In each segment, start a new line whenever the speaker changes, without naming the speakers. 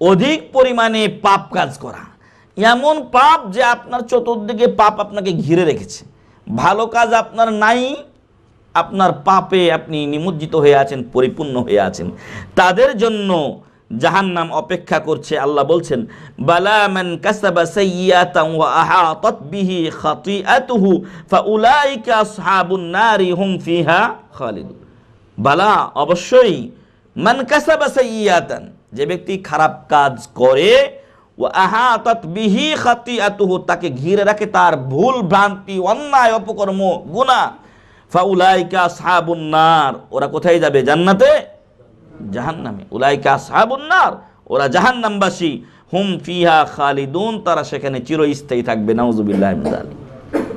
অধিক পরিমাণে পাপ কাজ করা। এমন পাপ যে আপনার চতুর্দিকে পাপ আপনাকে ঘিরে রেখেছে। ভালো কাজ আপনার নাই, আপনার পাপে আপনি নিমজ্জিত হয়ে আছেন, পরিপূর্ণ হয়ে আছেন। তাদের জন্য জাহান নাম অপেক্ষা করছে, আল্লাহ বলছেন হুম ফিহা বালা, অবশ্যই, মান কাসাবা সাইয়্যাতান যে ব্যক্তি খারাপ কাজ করে ও আহাতাত বিহি খাতিআতুহু তাকে ঘিরে রাখে তার ভুল, ভ্রান্তি, অন্যায়, অপকর্ম, গুনাহ। ফাউলাইকা আসহাবুন নার ওরা কোথায় যাবে? জান্নাতে? জাহান্নামে। উলাইকা সাহাবুন্নার, ওরা জাহান্নামবাসী। হুম ফিহা খালিদুন, তারা সেখানে চিরস্থায়ী থাকবে, নাউজুবিল্লাহ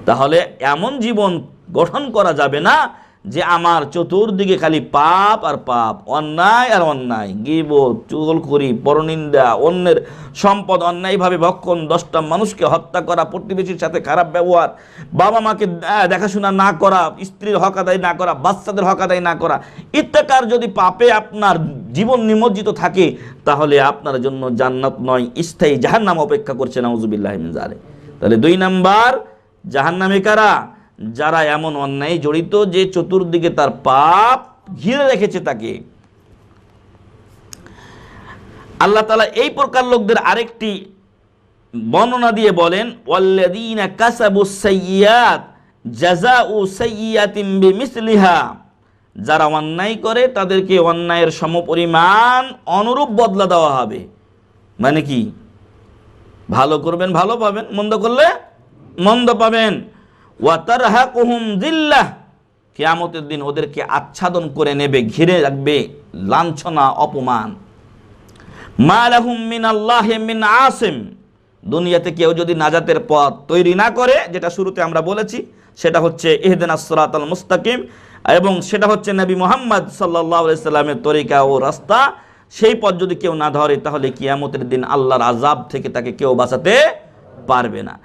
তাহলে এমন জীবন গঠন করা যাবে না যে আমার চতুর্দিকে খালি পাপ আর পাপ, অন্যায় আর অন্যায়, গিবত চুগলখড়ি পরনিন্দা, অন্যের সম্পদ অন্যায়ভাবে ভক্ষণ, দশটা মানুষকে হত্যা করা, প্রতিবেশীর সাথে খারাপ ব্যবহার, বাবা মাকে দেখাশোনা না করা, স্ত্রীর হক আদায় না করা, বাচ্চাদের হক আদায় না করা ইত্যাকার যদি পাপে আপনার জীবন নিমজ্জিত থাকে, তাহলে আপনার জন্য জান্নাত নয়, স্থায়ী জাহান্নাম অপেক্ষা করছে, নাউজুবিল্লাহ মিন যালিক। তাহলে দুই নাম্বার, জাহান্নামে কারা যারা এমন অন্যায় জড়িত যে চতুর্দিকে তার পাপ ঘিরে রেখেছে তাকে। আল্লাহ তালা এই প্রকার লোকদের আরেকটি বর্ণনা দিয়ে বলেন যারা অন্যায় করে, তাদেরকে অন্যায়ের সমপরিমাণ অনুরূপ বদলা দেওয়া হবে। মানে কি? ভালো করবেন, ভালো পাবেন, মন্দ করলে মন্দ পাবেন। জিল্লাহ। কিয়ামতের দিন ওদেরকে আচ্ছাদন করে নেবে, ঘিরে রাখবে লাঞ্ছনা, অপমান। মিন আসিম। দুনিয়াতে কেউ যদি নাজাতের পথ তৈরি না করে, যেটা শুরুতে আমরা বলেছি, সেটা হচ্ছে ইহদিন আসরাত আল মুস্তাকিম এবং সেটা হচ্ছে নবী মোহাম্মদ সাল্লাহ সাল্লামের তরিকা ও রাস্তা। সেই পথ যদি কেউ না ধরে, তাহলে কিয়ামতের দিন আল্লাহর আজাব থেকে তাকে কেউ বাঁচাতে পারবে না।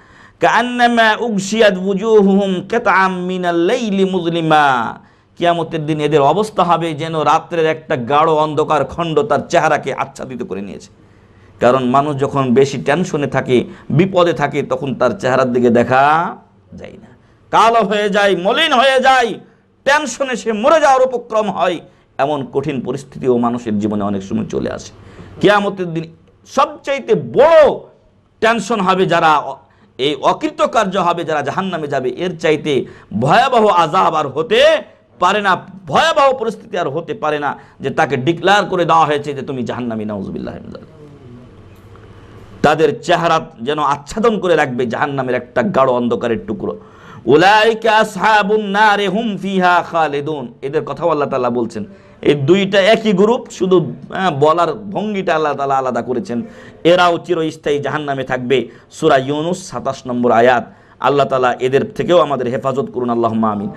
কিয়ামতের দিন এদের অবস্থা হবে যেন রাত্রের একটা গাঢ় অন্ধকার খণ্ড তার চেহারাকে আচ্ছাদিত করে নিয়েছে। কারণ মানুষ যখন বেশি টেনশনে থাকে, বিপদে থাকে, তখন তার চেহারার দিকে দেখা যায় না। কালো হয়ে যায়, মলিন হয়ে যায়, টেনশনে সে মরে যাওয়ার উপক্রম হয়, এমন কঠিন পরিস্থিতিও মানুষের জীবনে অনেক সময় চলে আসে। কেয়ামতের দিন সবচাইতে বড় টেনশন হবে যারা এই অকৃতকার্য হবে যারা জাহান নামে যাবে। এর চাইতে ভয়াবহ আজাব আর হতে পারে না। ভয়াবহ পরিস্থিতি আর হতে পারে না যে তাকে ডিক্লেয়ার করে দেওয়া হয়েছে যে তুমি জাহান্নামী, নাউজুবিল্লাহ তাদের চেহারা যেন আচ্ছাদন করে রাখবে জাহান্নামের একটা গাঢ় অন্ধকারের টুকরো। উলাইকা আসহাবুন নারে হুম ফিহা খালিদুন। এদের কথাও আল্লাহ তাআলা বলছেন। এই দুইটা একই গ্রুপ, শুধু বলার ভঙ্গিটা আল্লাহ তালা আলাদা করেছেন। এরাও চিরস্থায়ী জাহান্নামে থাকবে। সুরা ইউনুস 27 নম্বর আয়াত। আল্লাহ তালা এদের থেকেও আমাদের হেফাজত করুন আল্লাহ আমিন।